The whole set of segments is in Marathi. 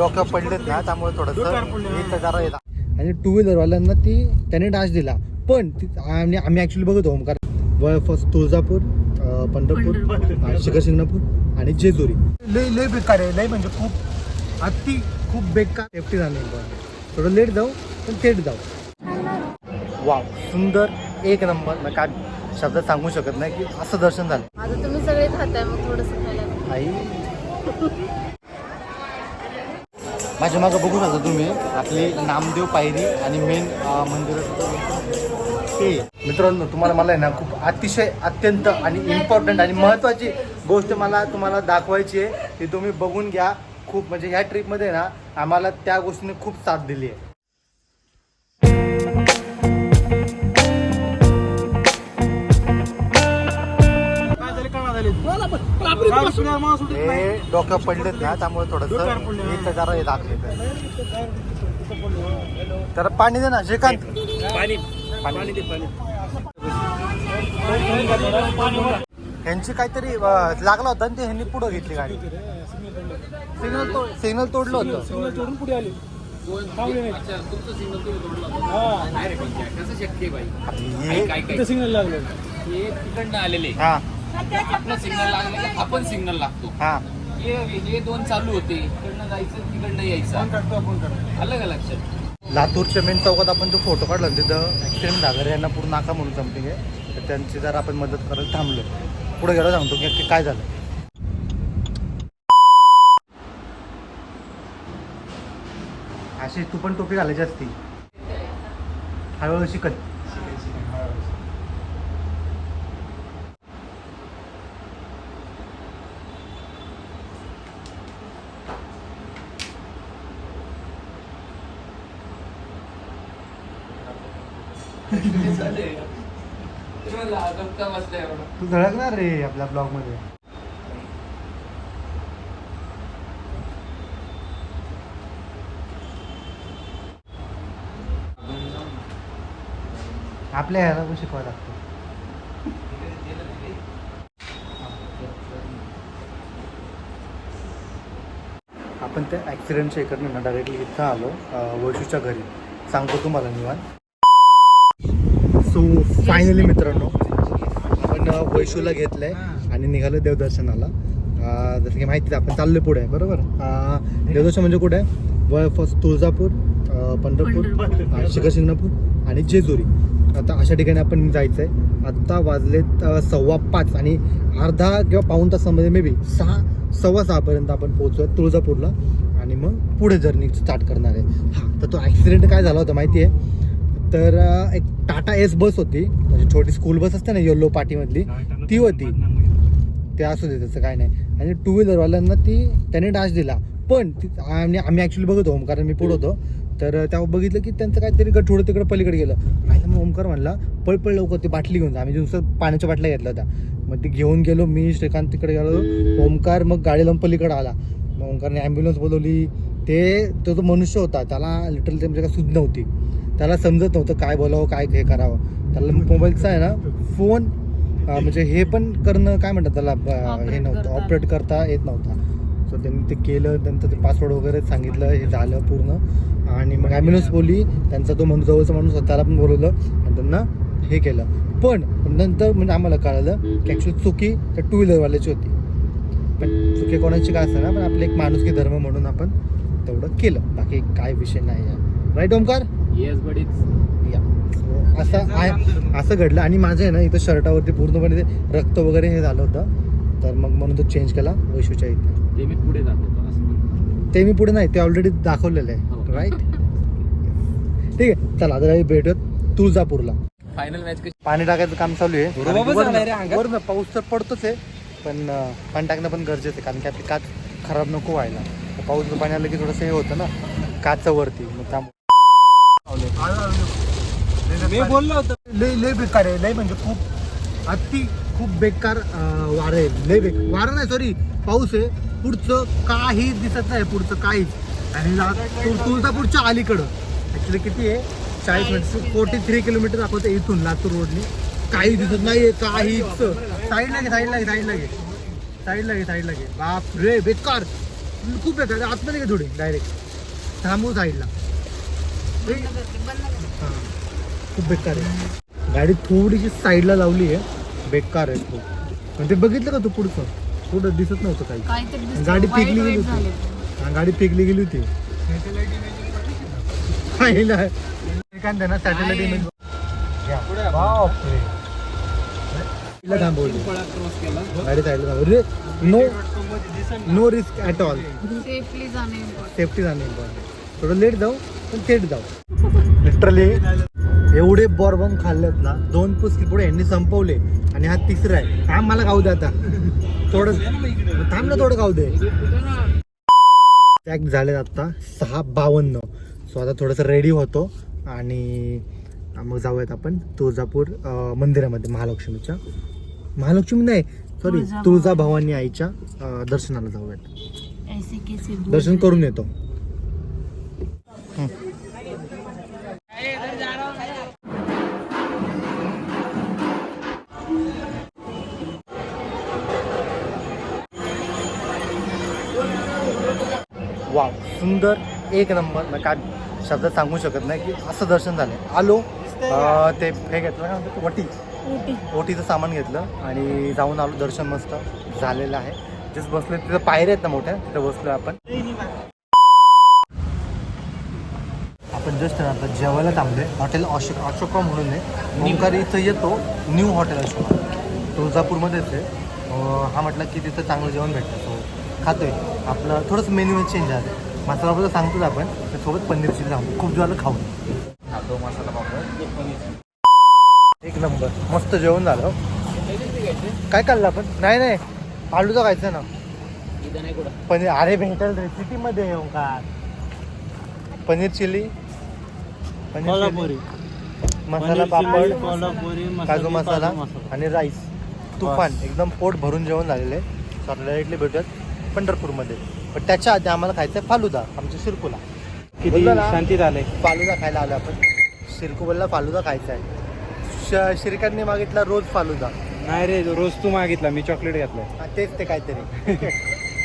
डोक्यावर पडलेत ना त्यामुळे थोडंसं जरा येतात आणि टू व्हीलरवाल्यांना ती त्याने डाश दिला. पण ती आणि आम्ही ॲक्च्युली बघत ओमकार. व फर्स्ट तुळजापूर पंढरपूर अं, शिखर शिंगणापूर आणि जेजुरी. लय लय बेकार आहे लय म्हणजे खूप अति खूप बेकार. सेफ्टी झाली थोडं लेट जाऊ पण थेट जाऊ. वाव सुंदर एक नंबर. मग काय शब्द सांगू शकत नाही की असं दर्शन झालं. आता तुम्ही सगळे खाताय मग थोडस आई. माझ्या मागं बघू शकता तुम्ही आपली नामदेव पायरी आणि मेन मंदिर ते. मित्रांनो तुम्हाला मला आहे ना खूप अतिशय अत्यंत आणि इम्पॉर्टंट आणि महत्त्वाची गोष्ट मला तुम्हाला दाखवायची आहे ती तुम्ही बघून घ्या. खूप म्हणजे ह्या ट्रिपमध्ये ना आम्हाला त्या गोष्टीने खूप साथ दिली आहे. हे डोक्यावर पडलेत ना त्यामुळे थोडस इथं जरा हे दाखले तर पाणी दे ना श्रीकांत. पाणी. पाणी दे पाणी ह्यांची काहीतरी लागला होता आणि ते ह्यांनी पुढं घेतली गाडी. सिग्नल तोड सिग्नल तोडलं होतं. सोडून पुढे आले. हे. काय सिग्नल लागलं. तिकडनं आलेले. हा. आपलं सिग्नल लागलं की आपण सिग्नल लागतो. हा. हे हे दोन चालू होते. इकडनं जायचं तिकडनं यायचं. आलं का लक्षात? लातूरच्या मेन चौकात आपण जो फोटो काढला तिथं ॲक्सिडेंट झालं रे यांना पूर्ण नाका म्हणून समथिंग आहे. तर त्यांची जर आपण मदत करायला थांबलो. पुढे गेलो सांगतो की की काय झालं. अशी तू पण टोपी घालायची असती. हळूहळू शिकत धक्का बसला एवढा तू धडकणार रे आपल्या ब्लॉगमध्ये आपल्या ह्याला पण शिकवायला लागतं. आपण त्या ॲक्सिडेंटच्या इकडनं ना डायरेक्टली इथं आलो वैशूच्या घरी. सांगतो तुम्हाला निवांत. सो फायनली मित्रांनो आपण वैशूला घेतलंय आणि निघालो देवदर्शनाला. जसं की माहिती आहे, आपण चाललोय पुढे बरोबर? देवदर्शन म्हणजे कुठे? व फर्स्ट तुळजापूर पंढरपूर अ, शिखर शिंगणापूर आणि जेजुरी. आता अशा ठिकाणी आपण जायचं आहे आत्ता वाजलेत सव्वा पाच आणि अर्धा किंवा पाऊण तासामध्ये मे बी सहा सव्वा सहापर्यंत आपण पोहोचू तुळजापूरला आणि मग पुढे जर्नी स्टार्ट करणार आहे. हां तर तो ॲक्सिडेंट काय झाला होता माहिती आहे तर एक टाटा एस बस होती. म्हणजे छोटी स्कूल बस असते ना येल्लो पार्टीमधली ती होती. ते असू दे त्याचं काय नाही. आणि टू व्हीलरवाल्यांना ती त्याने डाश दिला. पण ती आणि आम्ही ॲक्च्युली बघत होतो कारण मी पुढं होतो. तर तेव्हा बघितलं की त्यांचं काहीतरी गट थोडं तिकडे पलीकडे गेलं. आणि मग ओमकार म्हणला पळ पळ लवकर ती बाटली घेऊन जा. आम्ही नुसतं पाण्याच्या बाटल्या घेतल्या होत्या. मग ती घेऊन गेलो मी श्रीकांत तिकडे गेलो. ओमकार मग गाडी लावून पलीकडे आला. मग ओमकारने ॲम्ब्युलन्स बोलवली. ते तो जो मनुष्य होता. त्याला लिटरली म्हणजे काय सुद्ध नव्हती. त्याला समजत नव्हतं काय बोलावं काय हे करावं. त्याला मोबाईलचा आहे ना फोन म्हणजे हे पण करणं काय म्हणतात त्याला हे नव्हतं. ऑपरेट करता येत नव्हता. सो त्यांनी ते केलं नंतर ते पासवर्ड वगैरे सांगितलं हे झालं पूर्ण. आणि मग ॲम्ब्युलन्स बोलली त्यांचा तो म्हणून जवळचा माणूस त्याला पण बोलवलं आणि त्यांना हे केलं. पण नंतर म्हणजे आम्हाला कळालं की ॲक्च्युली चुकी त्या टू व्हीलरवाल्याची होती. पण चुकी कोणाची काय असतं ना पण आपलं एक माणुसकी धर्म म्हणून आपण तेवढं केलं. बाकी काय विषय नाही आहे. राईट ओमकार येस या. So, असं आहे. असं घडलं. आणि माझं आहे ना इथं शर्टावरती पूर्णपणे ते रक्त वगैरे हे झालं होतं. तर मग म्हणून तो चेंज केला वैशूच्या इथे. ते मी पुढे दाखवतो असं ते मी पुढे नाही ते ऑलरेडी दाखवलेलं हो. आहे राईट ठीक आहे. चला आता भेटूयात तुळजापूरला. फायनल मॅच कशी? पाणी टाकायचं काम चालू आहे. बरोबर वरनं- अंगात. वरनं पाऊस तर पडतोच आहे पण अं, पाणी टाकणं पण गरजेचं आहे कारण की आपली काच खराब नको व्हायला. तर पाऊस पाणी आलं की थोडंसं हे होतं ना काचं वरती मग त्यामुळे मी बोललो होतो लय लय बेकार आहे लय म्हणजे खूप अति खूप बेकार वारं आहे लय बेकार. वारं नाही सॉरी पाऊस आहे पुढचं काही दिसत नाही पुढचं काहीच आणि तुळजापूरच्या अलीकडं. ॲक्च्युली किती आहे? चाळीस मिनिट फोर्टी थ्री किलोमीटर दाखवतं इथून लातूर रोडनी. काही दिसत नाहीये काहीच साईडला घे साईडला घे साईडला घे. साईडला घे साईडला घे. बाप रे बेकार. खूप बेकार. आतमध्ये घे थोडी डायरेक्ट थांबू साईडला खूप बेकार आहे. गाडी थोडीशी साईडला लावली आहे. बेकार आहे खूप. पण ते बघितलं का तू पुढचं? पुढं दिसत नव्हतं काही. गाडी फेकली गेली होती. गाडी फेकली गेली होती. काय ना सॅटेलाइट इमेज थांबवली. गाडी साईडला थांबवली. No no risk at all safely जाणे. सेफ्टी जाणे. थोडं लेट जाऊ पण थेट जाऊ. लिटरली एवढे बॉर्बन खाल्लेत ना दोन पुसकी पुढे यांनी संपवले आणि हा तिसरा आहे. थांब मला खाऊ दे आता. थोडं थांब ना थोडं खाऊ दे. पॅक झालेत आता सहा बावन्न. सो आता थोडंसं रेडी होतो आणि मग जाऊयात आपण तुळजापूर मंदिरामध्ये महालक्ष्मीच्या. महालक्ष्मी नाही सॉरी तुळजाभवानी. तुळजा भवानी आईच्या दर्शनाला जाऊयात. दर्शन. करून येतो. वा सुंदर. एक नंबर. मी काय शब्द सांगू शकत नाही की असं दर्शन झालं आलो. ते हे घेतलं काय म्हणतात वटी. ओटीचं सामान घेतलं आणि जाऊन आलो. दर्शन मस्त झालेलं आहे. जस्ट बसले तिथं पायऱ्या आहेत ना मोठ्या तिथं बसलो आपण. आपण जस्ट आता जेवायला थांबलोय. हॉटेल अशोक अशोका म्हणून आहे. ओंकार इथं येतो न्यू हॉटेल अशोका. तुळजापूरमध्येच आहे हा म्हटलं की तिथं चांगलं जेवण भेटतं. सो खातोय. आपलं थोडंसं मेन्यू चेंज झालं मसाला बद्दल सांगतोच आपण त्यासोबत पनीर चिली सांगतो खूप झालं खाऊन. खातो मसाला पापड एक नंबर. मस्त जेवण झालं. काय खाल्लं आपण? नाही नाही. आलूचं खायचं ना. पनीर अरे भेटेल रे. सिटीमध्ये येऊ का पनीर चिली. पनीर कोल्हापुरी. चिली, मसाला पापड कोल्हापुरी काजू मसाला आणि राईस. तुफान एकदम पोट भरून जेवण झालेलं आहे. सो आपल्याला इडली भेटत पंढरपूरमध्ये. पण त्याच्या आधी आम्हाला खायचं आहे फालुदा आमच्या शिरपूला किती बोललो ना? शांतीत आले. फालुदा खायला आलो आपण. शिरकू बोलला फालुदा खायचा आहे. श शिरकांनी मागितला रोज फालुदा. नाही रे रोज तू मागितला मी चॉकलेट घेतलाय. हा, तेच ते काहीतरी.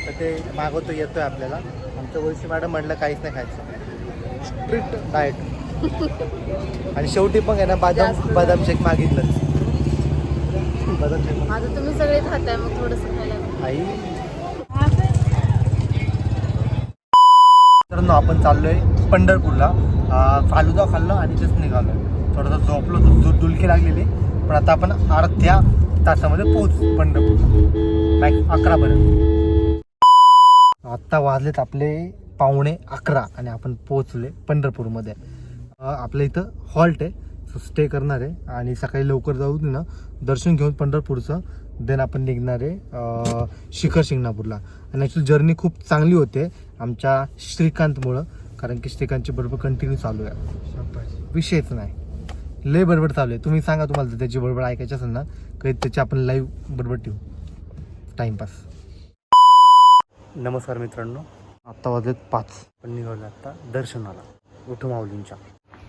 तर ते मागवतो येतोय आपल्याला. आमच्या वैशी मॅडम म्हटलं काहीच नाही खायचं. Strict diet. आणि शेवटी पण आहे ना बादाम जास्त बदाम शेक मागितलं बदाम शेक आता तुम्ही सगळे खाताय मग थोडस खायला. आई. तर आपण चाललोय पंढरपूरला. अं, फालुदा खाल्लं आणि तेच निघालो. थोडंसं झोपलो होतो, दु डुलकी लागलेली. पण आता आपण अर्ध्या तासामध्ये पोहोच पंढरपूरला. मॅक्स अकरापर्यंत आत्ता वाजलेत आपले पावणे अकरा आणि आपण पोहोचले पंढरपूरमध्ये. आपल्या इथं हॉल्ट आहे. सो स्टे करणार आहे. आणि सकाळी लवकर जाऊ ना दर्शन घेऊन पंढरपूरचं. देन आपण निघणार आहे शिखर शिंगणापूरला. आणि ॲक्च्युली जर्नी खूप चांगली होते आमच्या श्रीकांतमुळं. कारण की श्रीकांतची बरोबर कंटिन्यू चालू आहे. विषयच नाही. लय बडबड चालू आहे. तुम्ही सांगा तुम्हाला जर त्याची बडबड ऐकायची असेल ना कधी त्याची आपण लाईव्ह बडबड ठेवू. टाईमपास नमस्कार मित्रांनो. आत्ता वाजलेत पाच. पण निघालो आत्ता दर्शनाला. उठू माऊलींच्या.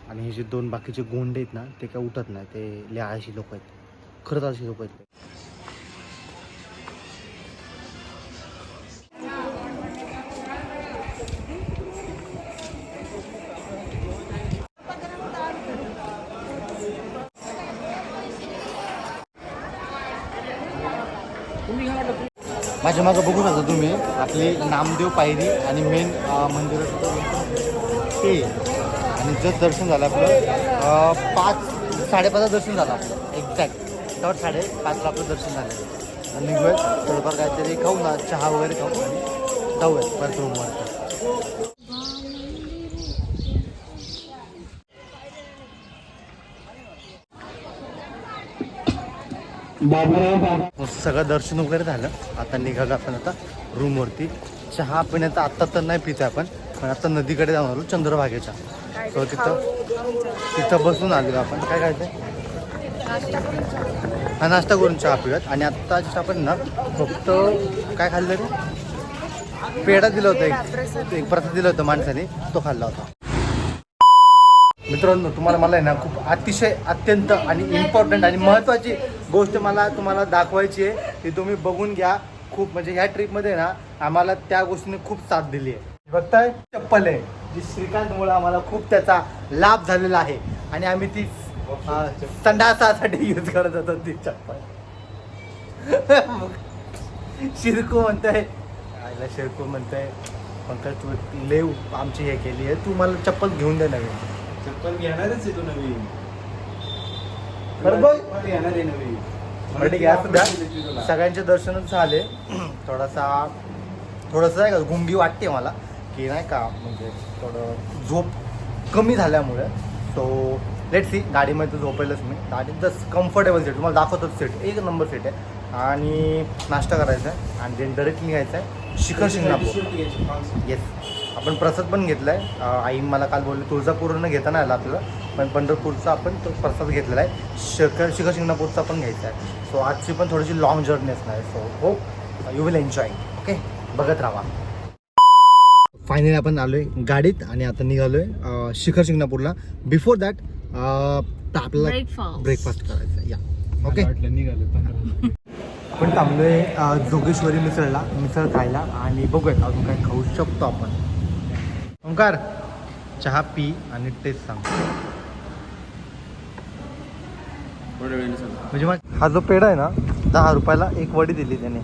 आणि हे जे दोन बाकीचे गोंडे आहेत ना ते काय उठत नाही. ते लय आळशी लोक आहेत. खरंच आळशी लोक आहेत माझ्या मागं बघू नका तुम्ही आपली नामदेव पायरी आणि मेन मंदिर ते. जस्ट दर्शन झालं आपलं पाच साडेपाचला दर्शन झालं आपलं एक्झॅक्ट तर साडेपाचला आपलं दर्शन झालं. आणि निघूयात थोडंफार काहीतरी खाऊ ना चहा वगैरे खाऊ आणि जाऊयात परत रूमवर सगळं दर्शन वगैरे झालं. आता निघा आपण आता रूमवरती चहा पिण्याचा आत्ता तर नाही पितो आपण पण आता नदीकडे जाऊन आलो चंद्रभागेच्या. सो तिथं? तिथं बसून आलो आपण. काय खायचं? हा नाश्ता करून चहा पिळत आणि आत्ता just आपण ना फक्त काय खाल्लं रे? पेढा दिलं होतं एक. एक प्रसाद दिलं होतं माणसाने. तो खाल्ला होता. मित्रांनो तुम्हाला मला आहे ना खूप अतिशय अत्यंत आणि इम्पॉर्टंट आणि महत्त्वाची गोष्ट मला तुम्हाला दाखवायची आहे. ती तुम्ही बघून घ्या. खूप म्हणजे ह्या ट्रिपमध्ये ना आम्हाला त्या गोष्टीने खूप साथ दिली आहे. बघताय? चप्पल आहे. जी श्रीकांतमुळे आम्हाला खूप त्याचा लाभ झालेला आहे. आणि आम्ही ती संडासासाठी यूज करत होतो ती चप्पल. शिरकू म्हणताय आईला शिरकू म्हणताय पंकज तू लेव आमची हे केली आहे. तू मला चप्पल घेऊन दे नवीन. चप्पल घेणारच आहे तू नवीन. आहे नवीन. आहे सगळ्यांचे दर्शनच झाले. थोडासा थोडंसं नाही का गुंगी वाटते मला. की नाही का म्हणजे थोडं झोप कमी झाल्यामुळे. सो लेट सी गाडीमध्ये तर झोपेलच मी. गाडीत जस्ट कम्फर्टेबल सीट तुम्हाला दाखवतोच सीट एक नंबर सीट आहे. आणि नाश्ता करायचा आहे. आणि देन डायरेक्ट निघायचं आहे शिखर शिंगणापूर. येस आपण प्रसाद पण घेतला आहे आई मला काल बोलले तुळजापूरनं घेता नाही आला आपल्याला. पण पंढरपूरचा आपण तो प्रसाद घेतलेला आहे. शिखर शिखर शिंगणापूरचा पण घ्यायचा आहे. सो आजची पण थोडीशी लॉंग जर्नी असणार आहे. So hope you will enjoy okay बघत राहा. फायनली आपण आलोय गाडीत आणि आता निघालोय शिखर शिंगणापूरला. बिफोर दॅट आपल्याला. ब्रेकफास्ट करायचा या ओके आपण थांबलोय जोगेश्वरी मिसळला मिसळ खायला आणि बघूयात अजून काय खाऊ शकतो आपण. ओंकार चहा पी आणि टेस्ट सांग. म्हणजे मग हा जो पेढा आहे ना दहा रुपयाला एक वडी दिली त्याने.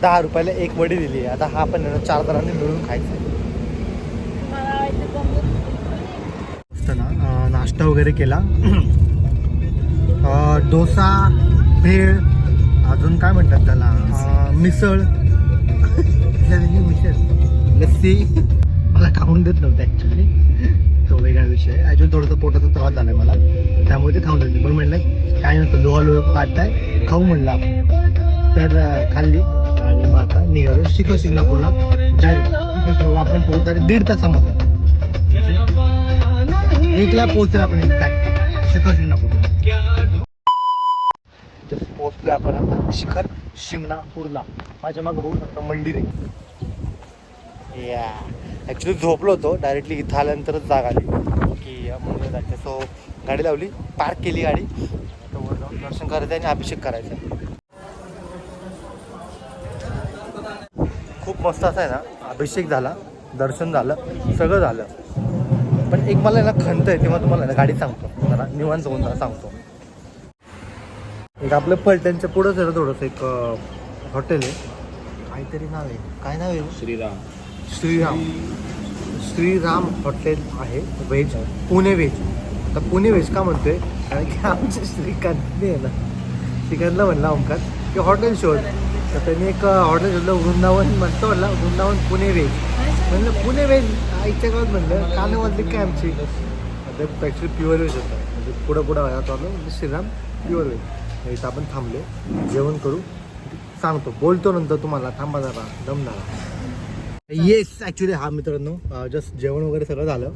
दहा रुपयाला एक वडी दिली आता हा पण चार जणांनी मिळून खायचा ना नाश्ता वगैरे केला. डोसा भेळ अजून काय म्हणतात त्याला? मिसळ. मिसळ लस्सी. मला खाऊन देत नव्हतं ॲक्च्युली तो वेगळा विषय. ॲक्च्युली थोडंसं पोटाचा त्रास झाला मला. त्यामुळे ते खाऊन देते पण म्हणलं काय नव्हतं लोहा लोह काढताय खाऊ म्हणला. आपण तर खाल्ली. आणि मग आता निघालो शिकव शिकला पूर्ण जाईल आपण पोहोचताना दीड तासामध्ये. एकला पोहोचलो आपण शिखर शिंगणापूर पोहोचलो आपण आता. शिखर शिंगणापूरला. माझ्या मागं बघू शकता मंदिर आहे. या ॲक्च्युली झोपलो होतो. डायरेक्टली इथं आल्यानंतरच जाग आली. की मंदिर जायचं सो गाडी लावली. पार्क केली गाडी. जाऊन दर्शन करायचं आणि अभिषेक करायचा. खूप मस्त असं आहे ना. अभिषेक झाला. दर्शन झालं. सगळं झालं. पण एक मला ना खंत आहे तेव्हा तुम्हाला ना गाडी सांगतो. जरा निवांत होऊन जरा सांगतो. एक आपलं पलटणच्या पुढंच आहे ना थोडंसं एक हॉटेल आहे. काहीतरी नाव आहे. काय नाव आहे श्रीराम. श्रीराम. श्रीराम हॉटेल आहे. व्हेज पुणे व्हेज आता पुणे व्हेज का म्हणतोय? कारण की आमच्या श्रीकांतने आहे ना. श्रीकांतला म्हणला ओमकार की हॉटेल शोध. तर त्यांनी एक हॉटेल शोधलं. वृंदावन म्हणतो म्हणला. वृंदावन पुणे व्हेज म्हणलं पुणे व्हेज आईच्या गावात म्हणलं कानं वाजली काय आमची? आता ॲक्च्युली प्युअर वेज होता. म्हणजे पुढं पुढं व्हायला चालू म्हणजे श्रीराम प्युअर वेज इथं आपण थांबले जेवण करू. सांगतो बोलतो नंतर तुम्हाला थांबा जरा दम जरा. येस ॲक्च्युली हा मित्रांनो जस्ट जेवण वगैरे सगळं झालं.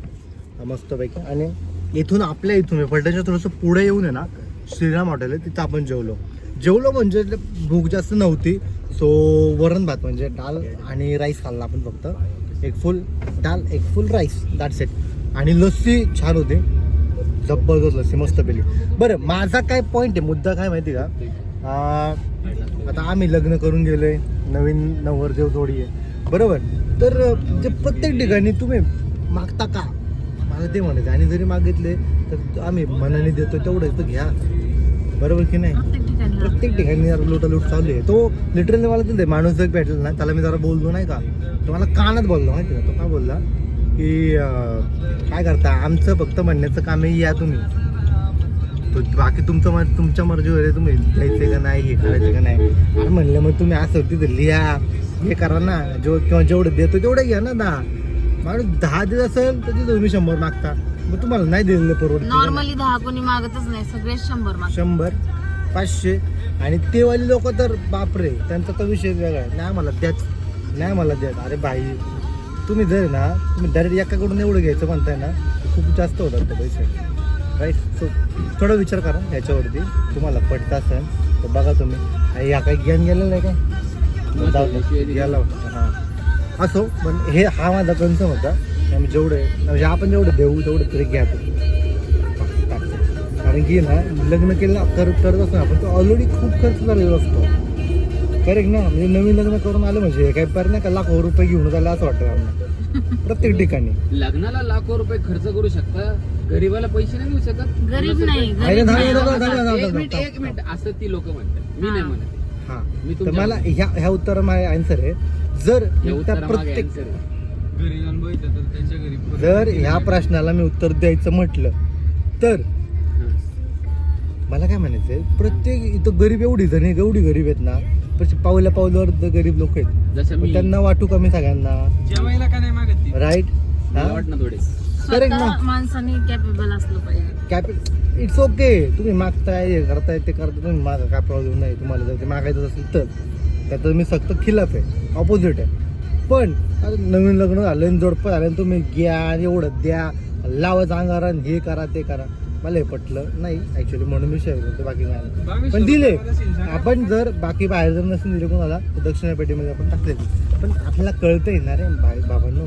मस्तपैकी. आणि इथून आपल्या इथून म्हणजे फलटणच्या थोडंसं पुढे येऊन आहे ना श्रीराम हॉटेल आहे तिथं आपण जेवलो. जेवलो म्हणजे भूक जास्त नव्हती. सो वरण भात म्हणजे डाल आणि राईस खाल्ला आपण फक्त. एक फुल डाल एक फुल राईस दॅट सेट आणि लस्सी छान होती. जबरदस्त लस्सी मस्त पेली. बरं माझा काय पॉईंट आहे? मुद्दा काय माहिती का? आता आम्ही लग्न करून गेलोय. नवीन नवरदेव जोडी आहे. बरोबर? तर जे प्रत्येक ठिकाणी तुम्ही मागता का? मला ते म्हणायचं. आणि जरी मागितले तर आम्ही मनाने देतो तेवढं तर घ्या. बरोबर की नाही? प्रत्येक ठिकाणी जरा लुटालूट चालू आहे. तो लिटरली मला तिथे माणूस जर भेटला ना त्याला मी जरा बोललो नाही का तो मला कानात बोललो माहिती का? तो काय बोलला की काय करता? आमचं फक्त म्हणण्याचं काम आहे या तुम्ही. तो बाकी तुमचं मत तुमच्या मर्जीवर आहे तुम्ही द्यायचे का नाही हे करायचं का नाही? अरे म्हणलं मग तुम्ही असं तिथे लिहा हे करा ना जेव किंवा जेवढं देतो तेवढं घ्या ना दहा. माणूस दहा देत असेल तर तिथं तुम्ही शंभर मागता. मग तुम्हाला नाही दिलेलं परवडत. नॉर्मली दहा कोणी मागतच नाही सगळे शंभर शंभर? पाचशे. आणि ते वाले लोक तर बापरे त्यांचा तर विषय वेगळा आहे. नाही मला द्याच नाही मला द्याच अरे भाई तुम्ही जर ना तुम्ही डायरेक्ट एकाकडून एवढं घ्यायचं म्हणताय ना खूप जास्त होतात ते पैसे. राईट सो थोडा विचार करा ह्याच्यावरती तुम्हाला पटत असेल तर बघा तुम्ही. आणि या काही ज्ञान गेलेलं नाही काय जाऊ. गेला होता हां. असो पण हे हा माझा कन्सर्न होता. आम्ही जेवढे म्हणजे आपण जेवढं देऊ तेवढं तरी घ्या कारण की ना लग्न केलं कर करत असतो ना आपण तो ऑलरेडी खूप खर्च झालेला असतो. करेक्ट ना? म्हणजे नवीन लग्न करून आलं म्हणजे काही पर नाही का लाखो रुपये घेऊन आलं असं वाटतं आम्हाला. प्रत्येक ठिकाणी. लग्नाला लाखो रुपये खर्च करू शकता? गरीबाला पैसे नाही देऊ शकत? गरीब नाही अरे गरीब नाही, नाही. नाही, नाही, नाही, एक मिनिट एक मिनिट. असं ती लोक म्हणतात. मी नाही हा. म्हणत हा. मी तर तुमच्या- मला ह्या ह्या उत्तर माझे आन्सर आहे. जर हे त्या उत्तर प्रत्येक answer आहे. घरी जाऊन बघितलं तर त्यांच्या घरी जर ह्या प्रश्नाला मी उत्तर द्यायचं म्हटलं तर. मला काय म्हणायचंय प्रत्येक इथं गरीब एवढी जण आहे, एवढी गरीब आहेत ना पण पावल्या पावल्यावर गरीब लोक आहेत. जसं पण मी त्यांना वाटू कमी सगळ्यांना. जेवायला का नाही मागत ती? राईट मला वाट ना थोडे. करेक्ट ना? स्वतः माणसाने कॅपेबल असलं पाहिजे. कॅपि इट्स ओके तुम्ही मागताय हे करताय ते करताय तुम्ही मागा काय प्रॉब्लेम नाही. तुम्हाला जर ते मागायचं असेल तर. त्यात मी सक्त खिलाफ आहे. ऑपोजिट आहे. पण आता नवीन लग्न झालं आणि जोडपं झालं आणि तुम्ही घ्या आणि एवढं द्या. लावा अंगारा हे करा ते करा. मला हे पटलं नाही ऍक्च्युली म्हणून मी शेअर करतो बाकी काय नाही. पण दिले. आपण जर बाकी बाहेर जर नसेल दिले कोणाला तर दक्षिणा पेटीमध्ये आपण टाकले पण आपल्याला कळतं येणार आहे बाय बाबांनो.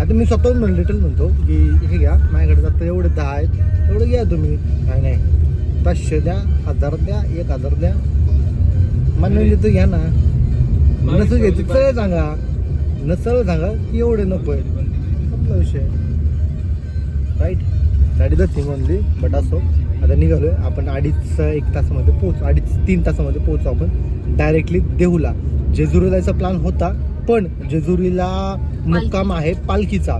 आता मी स्वतःहून म्हणून लिटल म्हणतो की हे घ्या माझ्याकडे आता एवढे दहा आहेत एवढं घ्या तुम्ही. नाही नाही. पाचशे द्या हजार द्या एक हजार द्या. मान्य तर घ्या ना. नसेल घ्यायचं सरळ सांगा. नसल सांगा की एवढे नको आहे विषय. Right that is the thing only but असो. आता निघालोय. आपण अडीच एक तासामध्ये पोहोचू अडीच तीन तासामध्ये पोहोचू आपण. डायरेक्टली देहूला. जेजुरी जायचा प्लॅन होता पण जेजुरीला मुक्काम आहे पालखीचा.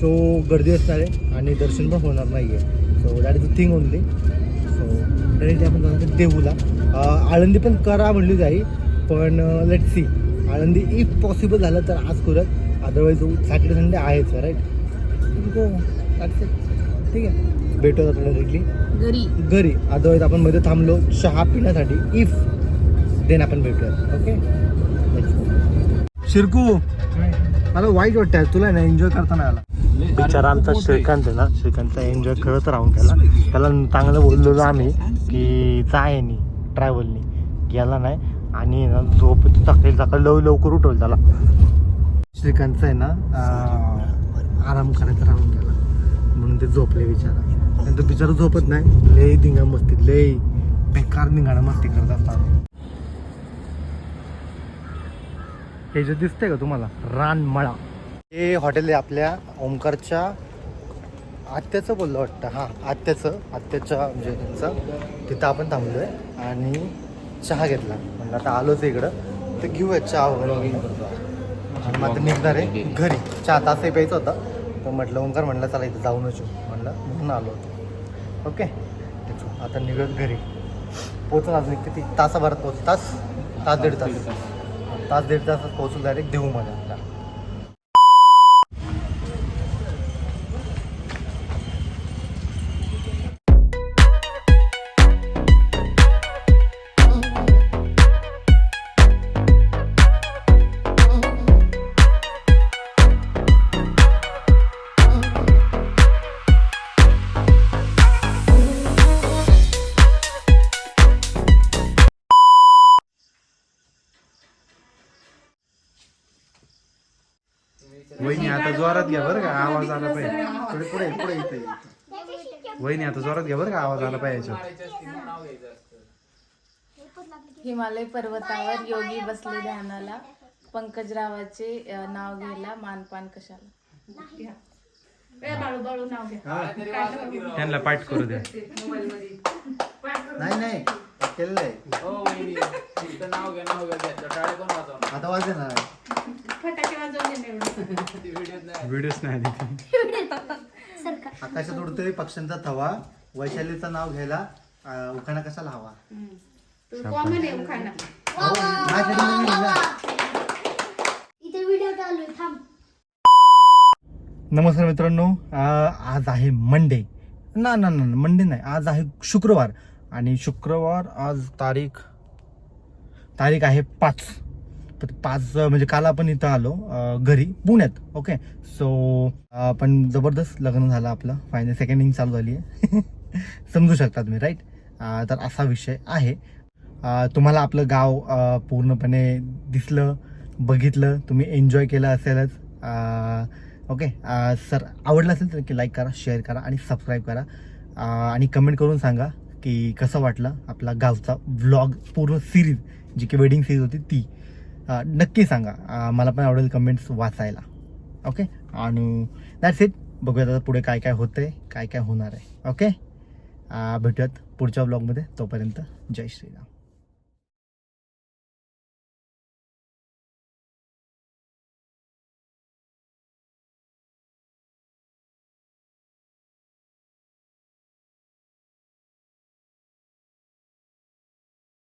सो गर्दी असणार आहे आणि दर्शन पण होणार नाही आहे so that is the thing only so directly आपण जाणार देहूला. आळंदी पण करा म्हणली जाई पण let see Alandi if possible झालं तर आज करत अदरवाईज सॅटर्डे संडे आहेच राईट गो हो. ठीक आहे. भेटूया आपण डायरेक्टली घरी. घरी. अदरवाईज आपण मध्ये थांबलो. चहा पिण्यासाठी इफ देन आपण भेटूया ओके शिरकू मला वाईट वाटतंय. तुला ना एन्जॉय करता नाही आला. बिचारा आमचा श्रीकांत आहे ना. श्रीकांतचा एन्जॉय करत राहून त्याला. त्याला चांगलं बोललेलो आम्ही की जाय नी ट्रॅव्हलनी गेला नाही. आणि ना झोप सकाळी सकाळी लव लवकर उठवलं त्याला. श्रीकांतचा आहे ना आराम करायचा राहून गेला. म्हणून ते झोपले बिचारा. आणि तो बिचारा झोपत नाही. लय धिंगा मस्ती लय बेकार धिंगाणा मस्ती करत असतात हे जे दिसतंय का तुम्हाला? रानमळा. हे हॉटेल आहे आपल्या ओमकारच्या आत्याचं बोललं वाटतं. हां आत्याचं आत्याच्या म्हणजे त्यांचं. तिथं आपण थांबलो आहे आणि चहा घेतला. म्हणलं आता आलोच आहे इकडं. तर घेऊया चहा वगैरे वगैरे. मग आता निघणार आहे घरी. चहा तासही प्यायचा होता. तर म्हटलं ओंकार म्हणलं चला इथं जाऊनच येऊ. म्हणलं म्हणून आलो होतो. ओके? त्याचं आता निघत घरी. पोचून अजून किती? तासाभरात पोहोच? तास? तास दीड तास. तास. दीड तासात पोहोचून डायरेक्ट देऊमध्ये आपल्या वहिनी आता जोरात घ्या बरं का आवाज आला पाहिजे. पुढे पुढे पुढे इथे. वहिनी आता जोरात घ्या बरं का आवाज आला पाहिजे. हिमालय पर्वतावर योगी बसले ध्यानाला पंकजरावाचे नाव घ्यायला मानपान कशाला? त्यांना पाठ करू द्या. नाही नाही. केलेलं आहे. हो? आता वाजे ना ती व्हिडिओ नाही व्हिडिओच नाही आली आकाशात उडतोय पक्ष्यांचा थवा वैशालीचं नाव घ्यायला अं, उखाणा कशाला हवा? अहो, माझ्यासाठी नाही लिहिला. इथे व्हिडिओ चालू आहे थांब. नमस्कार मित्रांनो आज आहे मंडे ना ना ना मंडे नाही आज आहे शुक्रवार. आणि शुक्रवार आज तारीख तारीख आहे पाच. तर पाच म्हणजे काल आपण इथं आलो घरी पुण्यात ओके सो पण जबरदस्त लग्न झालं आपलं. फायनल सेकंड इनिंग चालू झाली आहे. समजू शकता तुम्ही राईट तर असा विषय आहे. तुम्हाला आपलं गाव पूर्णपणे दिसलं बघितलं तुम्ही एन्जॉय केलं असेलच. ओके सर आवडलं असेल तर की लाईक करा शेअर करा आणि सबस्क्राईब करा. आणि कमेंट करून सांगा की कसं वाटलं आपला गावचा व्लॉग पूर्ण सिरीज जी की वेडिंग सिरीज होती ती. नक्की सांगा. मला पण आवडेल कमेंट्स वाचायला. ओके आणि दॅट्स इट बघूयात आता पुढे काय काय होतं आहे काय काय होणार आहे. ओके भेटूयात पुढच्या ब्लॉगमध्ये तोपर्यंत जय श्रीराम.